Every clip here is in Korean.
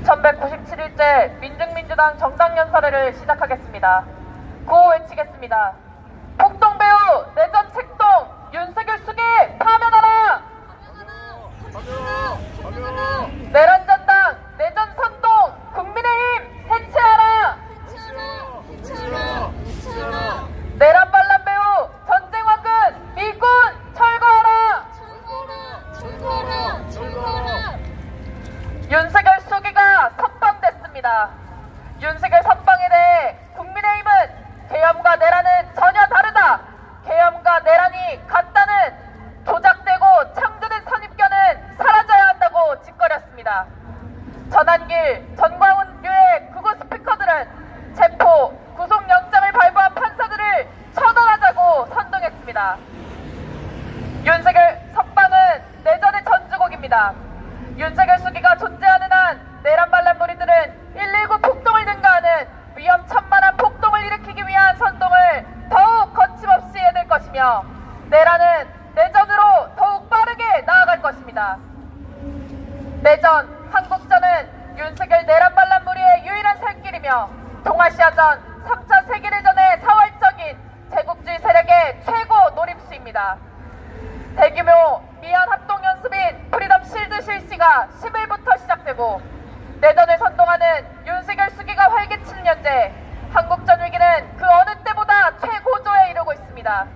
2197일째 민중민주당 정당연설회를 시작하겠습니다. 구호 외치겠습니다. 폭동배우 내전 책동 윤석열 수기 파면하라! 내란전당 내전 선동 국민의힘 해체하라! 내란 반란 배우 전쟁 화근 미군 철거하라! 윤석열 수기가 석방됐습니다. 윤석열 석방에 대해 국민의힘은 계엄과 내란은 전혀 다르다. 계엄과 내란이 같다는 조작되고 창조된 선입견은 사라져야 한다고 짓거렸습니다. 전한길, 전광훈교의 극우 스피커들은 체포, 구속영장을 발부한 판사들을 처단하자고 선동했습니다. 윤석열 석방은 내전의 전주곡입니다. 윤석열 수기가 존재하는 한 내란 반란 무리들은 119 폭동을 능가하는 위험천만한 폭동을 일으키기 위한 선동을 더욱 거침없이 해낼 것이며 내란은 내전으로 더욱 빠르게 나아갈 것입니다. 내전, 한국전은 윤석열 내란 반란 무리의 유일한 살길이며 동아시아전, 3차 세계대전의 사활적인 제국주의 세력의 최고 놀입수입니다. 대규모 미안 합동 연습인 프리덤 실시가 10일부터 시작되고 내전을 선동하는 윤석열 수기가 활개치는 현재 한국 전 위기는 그 어느 때보다 최고조에 이르고 있습니다.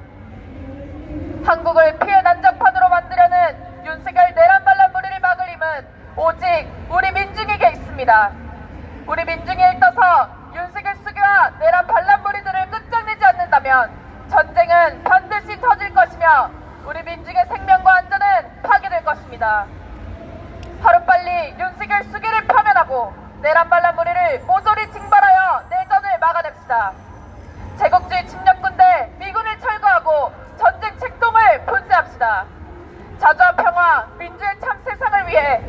한국을 피해 난장판으로 만들려는 윤석열 내란 반란 무리를 막을 힘은 오직 우리 민중에게 있습니다. 우리 민중이 일떠서 윤석열 수기와 내란 반란 무리들을 끝장내지 않는다면 전쟁은 반드시 터질 것이며 우리 민중의 생명과 안전은 파괴될 것입니다. 하루빨리 윤석열 수기를 파면하고 내란 반란 무리를 모조리 징발하여 내전을 막아냅시다. 제국주의 침략군대 미군을 철거하고 전쟁 책동을 분쇄합시다. 자주와 평화, 민주의 참 세상을 위해